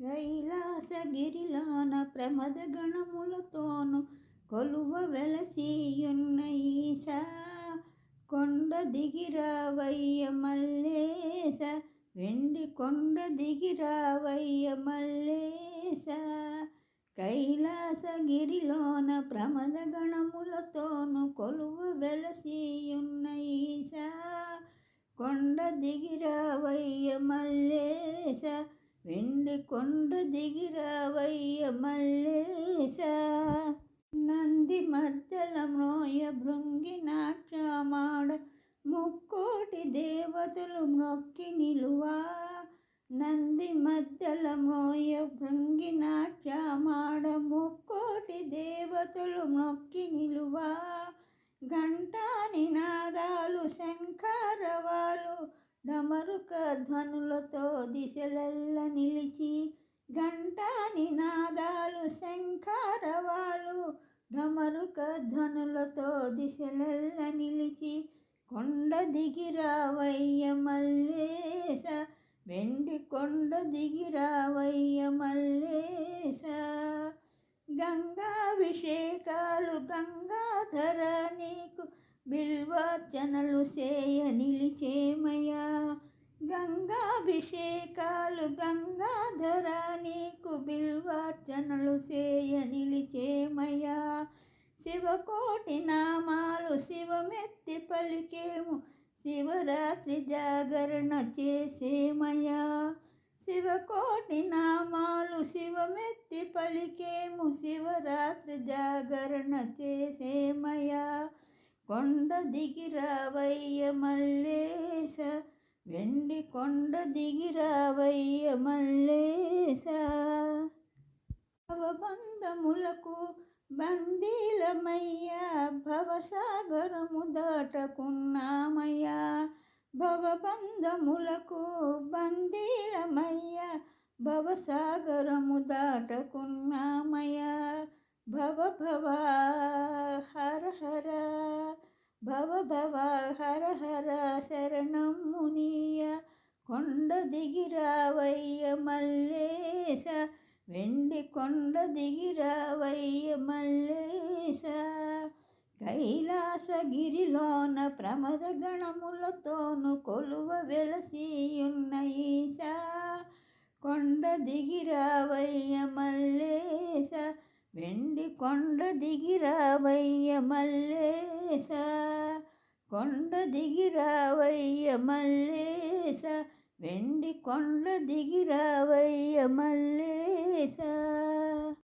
కైలాసగిరిలోన ప్రమద గణములతోను కొలువ వెలసియున్న ఈశా కొండ దిగిరావయ్య మల్లేస. వెండి కొండ దిగిరావయ్య మల్లేస. కైలాసగిరిలోన ప్రమద గణములతోను కొలువ వెలసియున్న ఈశా కొండ దిగిరావయ్య మల్లేశ వెండి కొండ దిగిరావయ్య మల్లేశ. నంది మధ్యల మ్రోయ భృంగి నాట్యమాడ ముక్కోటి దేవతలు మ్రొక్కి నిలువా. నంది మధ్యల మ్రోయ భృంగి నాట్యమాడ ముక్కోటి దేవతలు మ్రొక్కి నిలువా. ఘంటాని నాదాలు శంఖారవాలు డమరుక ధ్వనులతో దిశలెల్ల నిలిచి ఘంటాని నాదాలు శంఖారవాలు డమరుక ధ్వనులతో దిశలెల్ల నిలిచి కొండ దిగిరావయ్య మల్లేశ వెండి కొండ దిగిరావయ్య మల్లేశ. గంగాభిషేకాలు గంగాధర నీకు బిల్వార్చనలు సేయ నిలిచే అభిషేకాలు గంగాధర నీకు బిల్వార్చనలు చేయ నిలిచేమయ్యా. శివకోటి నామాలు శివమెత్తి పలికేము శివరాత్రి జాగరణ చేసేమయ్యా. శివకోటి నామాలు శివమెత్తి పలికేము శివరాత్రి జాగరణ చేసేమయ్యా. కొండ దిగిరావయ్య మల్లేశ వెండి కొండ దిగిరావయ్య మల్లేశ. భవబంధములకు బందీలమయ్యా భవసాగరము దాటకున్నామయ్యా. భవబంధములకు బందీలమయ్యా భవసాగరము దాటకున్నామయ్యా. భవ భవ హర హర. భవ భవ హర హర శరణం మునీయ కొండ దిగిరావయ్య మల్లేశ. వెండి కొండ దిగిరావయ్య మల్లేశ. కైలాసగిరిలోన ప్రమద గణములతోను కొలువ వెలసియున్న ఈశా. కొండ దిగిరావయ్య మల్లేశ. వెండి కొండ దిగిరావయ్య మల్లేశ. కొండ దిగిరావయ్య మల్లేస వెండి కొండ దిగిరావయ్య మల్లేసా